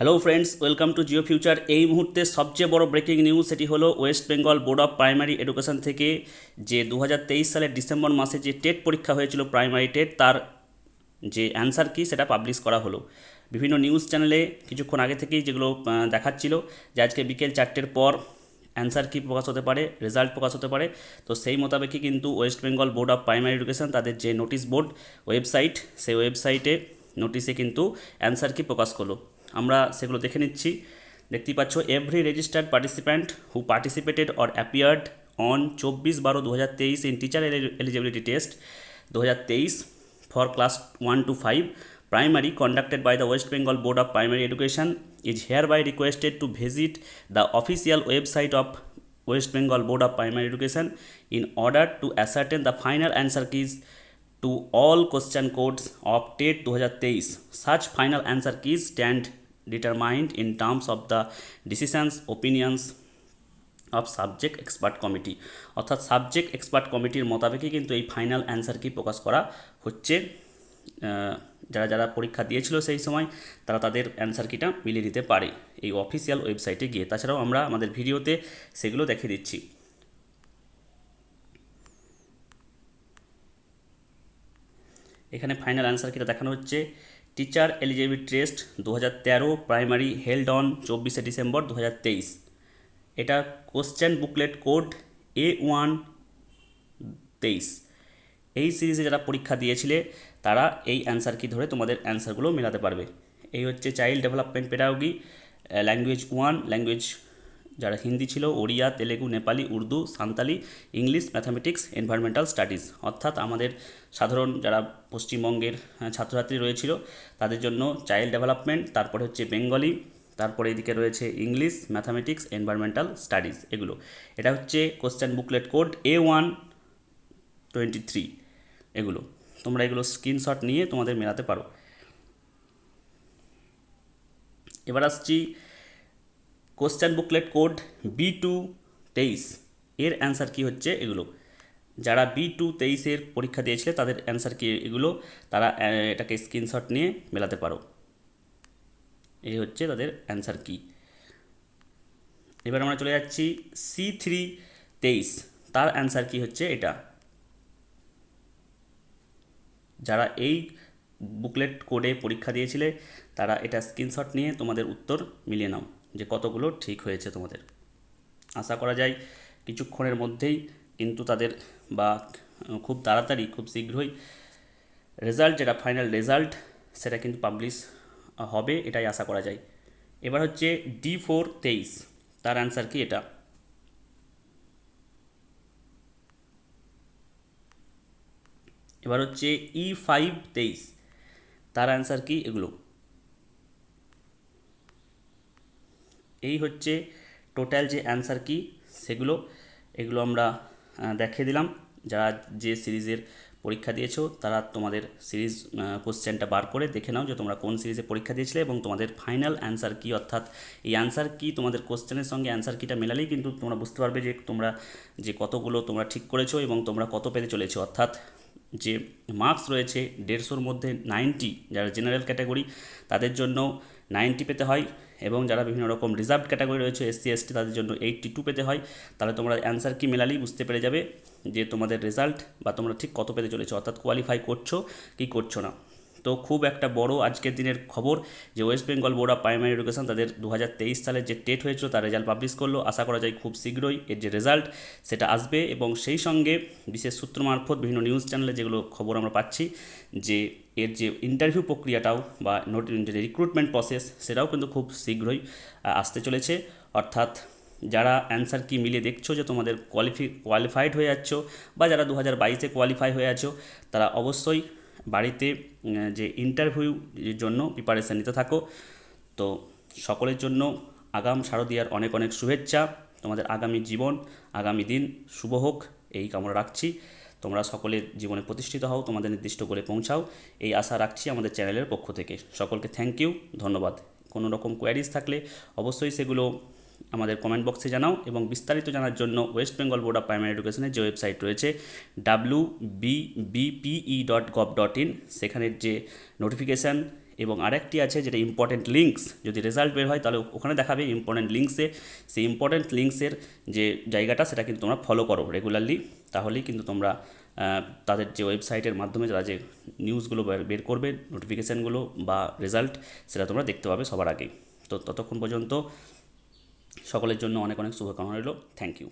Hello friends welcome to Jio future এই মুহূর্তে সবচেয়ে বড় ব্রেকিং নিউজ সেটি হলো West Bengal board of primary education থেকে যে দু হাজার তেইশ সালের ডিসেম্বর মাসে যে টেট পরীক্ষা হয়েছিল প্রাইমারি টেট, তার যে অ্যান্সার কি সেটা পাবলিশ করা হলো। বিভিন্ন নিউজ চ্যানেলে কিছুক্ষণ আগে থেকেই যেগুলো দেখাচ্ছিল যে আজকে বিকেল চারটের পর অ্যান্সার কি প্রকাশ হতে পারে রেজাল্ট প্রকাশ হতে পারে। তো সেই মোতাবেকই কিন্তু West Bengal board of primary education তাদের যে নোটিশ বোর্ড ওয়েবসাইট সেই ওয়েবসাইটে নোটিশে কিন্তু অ্যান্সার কি প্রকাশ করল। আমরা সেগুলো দেখে নিচ্ছি। দেখতেই পাচ্ছ every registered participant who participated or appeared on চব্বিশ বারো দু ইন টিচার এলিজিবিলিটি টেস্ট দু হাজার তেইশ for class one two five primary conducted by the West Bengal board of primary education is hereby requested to visit the official website of West Bengal board of primary education in order to ascertain the final answer keys to all question codes of TET দু হাজার তেইশ such final answer keys stand determined in terms of the decisions, opinions, of subject expert committee অর্থাৎ subject expert কমিটির মোতাবেকই কিন্তু এই final answer কি প্রকাশ করা হচ্ছে। যারা যারা পরীক্ষা দিয়েছিল সেই সময় তারা তাদের অ্যান্সার কিটা মিলিয়ে দিতে পারে এই অফিসিয়াল ওয়েবসাইটে গিয়ে। তাছাড়াও আমরা আমাদের ভিডিওতে সেগুলো দেখিয়ে দিচ্ছি। এখানে ফাইনাল অ্যান্সার কিটা দেখানো হচ্ছে। টিচার এলিজিবিলিটি টেস্ট দু হাজার তেরো প্রাইমারি হেল্ড অন চব্বিশে ডিসেম্বর দু হাজার তেইশ। এটা question booklet code A one তেইশ। এই সিরিজে যারা পরীক্ষা দিয়েছিলে, তারা এই অ্যান্সার কি ধরে তোমাদের অ্যান্সারগুলো মেলাতে পারবে? এই হচ্ছে child development pedagogy language one, language যারা হিন্দি ছিল, Odia, Telugu, Nepali, Urdu, Santali, English, mathematics, environmental studies. অর্থাৎ আমাদের সাধারণ যারা পশ্চিমবঙ্গের ছাত্রছাত্রী রয়েছিল, তাদের জন্য চাইল্ড ডেভেলপমেন্ট, তারপরে হচ্ছে বেঙ্গলি, তারপরে এদিকে রয়েছে ইংলিশ, ম্যাথামেটিক্স, এনভায়রনমেন্টাল স্টাডিজ এগুলো। এটা হচ্ছে question booklet code A one twenty three এগুলো। তোমরা এগুলো স্ক্রিনশট নিয়ে তোমাদের মেলাতে পারো। এবার আসছি question booklet code B two তেইশ এর অ্যান্সার কী হচ্ছে এগুলো? যারা বি টু তেইশের পরীক্ষা দিয়েছিলে, তাদের অ্যান্সার কি এগুলো? তারা এটাকে স্ক্রিনশট নিয়ে মেলাতে পারো। এই হচ্ছে তাদের অ্যান্সার কি। এবার আমরা চলে যাচ্ছি সি থ্রি তেইশ তার অ্যান্সার কি হচ্ছে এটা? যারা এই বুকলেট কোডে পরীক্ষা দিয়েছিলে, তারা এটা স্ক্রিনশট নিয়ে তোমাদের উত্তর মিলিয়ে নাও। যে কতগুলো ঠিক হয়েছে তোমাদের। আশা করা যায় কিছুক্ষণের মধ্যেই কিন্তু তাদের বা খুব তাড়াতাড়ি, খুব শীঘ্রই রেজাল্ট যেটা ফাইনাল রেজাল্ট সেটা কিন্তু পাবলিশ হবে, এটাই আশা করা যায়। এবার হচ্ছে ডি ফোর তেইশ, তার অ্যান্সার কি এটা? এবার হচ্ছে ই ফাইভ তেইশ, তার অ্যান্সার কি এগুলো? এই হচ্ছে টোটাল যে অ্যান্সার কি, সেগুলো, এগুলো আমরা দেখিয়ে দিলাম। যারা যে সিরিজের পরীক্ষা দিয়েছ, তারা তোমাদের সিরিজ কোশ্চেনটা বার করে দেখে নাও যে তোমরা কোন সিরিজে পরীক্ষা দিয়েছিলে এবং তোমাদের ফাইনাল অ্যান্সার কি, অর্থাৎ এই অ্যান্সার কি তোমাদের কোশ্চেনের সঙ্গে অ্যান্সার কিটা মেলালেই কিন্তু তোমরা বুঝতে পারবে যে তোমরা যে কতগুলো তোমরা ঠিক করেছ এবং তোমরা কত পেতে চলেছো। অর্থাৎ যে মার্কস রয়েছে দেড়শোর মধ্যে নাইনটি যারা জেনারেল ক্যাটাগরি তাদের জন্য নাইনটি পেতে হয় এবং যারা বিভিন্ন রকম রিজার্ভ ক্যাটাগরি রয়েছে এসসি এসটি তাদের জন্য এইটটি টু পেতে হয়। তাহলে তোমরা অ্যান্সার কি মেলালেই বুঝতে পেরে যাবে যে তোমাদের রেজাল্ট বা তোমরা ঠিক কত পেতে চলেছো, অর্থাৎ কোয়ালিফাই করছ কি করছ না। তো খুব একটা বড় আজকের দিনের খবর যে West Bengal board of primary education তাদের দু হাজার তেইশ সালে যে টেট হয়েছিল তার রেজাল্ট পাবলিশ করল। আশা করা যায় খুব শীঘ্রই এর যে রেজাল্ট সেটা আসবে এবং সেই সঙ্গে বিশেষ সূত্র মারফত বিভিন্ন নিউজ চ্যানেলে যেগুলো খবর আমরা পাচ্ছি যে এর যে ইন্টারভিউ প্রক্রিয়াটাও বা নোট যে রিক্রুটমেন্ট প্রসেস সেটাও কিন্তু খুব শীঘ্রই আসতে চলেছে। অর্থাৎ যারা অ্যান্সার কি মিলিয়ে দেখছ যে তোমাদের কোয়ালিফি কোয়ালিফাইড হয়ে যাচ্ছ বা যারা দু হাজার বাইশে কোয়ালিফাই হয়ে আছো, তারা অবশ্যই বাড়িতে যে ইন্টারভিউ জন্য প্রিপারেশান নিতে থাকো। তো সকলের জন্য আগাম শারদীয়ার অনেক অনেক শুভেচ্ছা। তোমাদের আগামী জীবন, আগামী দিন শুভ হোক। এই কামনা রাখছি। তোমরা সকলের জীবনে প্রতিষ্ঠিত হও, তোমাদের নির্দিষ্ট করে পৌঁছাও। এই আশা রাখছি আমাদের চ্যানেলের পক্ষ থেকে। সকলকে থ্যাংক ইউ ধন্যবাদ। কোনো রকম কোয়ারিজ থাকলে অবশ্যই সেগুলো আমাদের কমেন্ট বক্সে জানাও এবং বিস্তারিত জানার জন্য West Bengal board of primary এডুকেশনের যে ওয়েবসাইট রয়েছে W B BPE dot gov dot in সেখানের যে নোটিফিকেশান এবং আরেকটি আছে যেটা ইম্পর্টেন্ট লিঙ্কস যদি রেজাল্ট বের হয় তাহলে ওখানে দেখাবে ইম্পর্টেন্ট লিঙ্কসে সেই ইম্পর্টেন্ট লিঙ্কসের যে জায়গাটা সেটা কিন্তু তোমরা ফলো করো রেগুলারলি তাহলেই কিন্তু তোমরা তাদের যে ওয়েবসাইটের মাধ্যমে তারা যে নিউজগুলো বের করবে নোটিফিকেশানগুলো বা রেজাল্ট সেটা তোমরা দেখতে পাবে সবার আগেই। তো ততক্ষণ পর্যন্ত সকলের জন্য অনেক অনেক শুভকামনা রইল। Thank you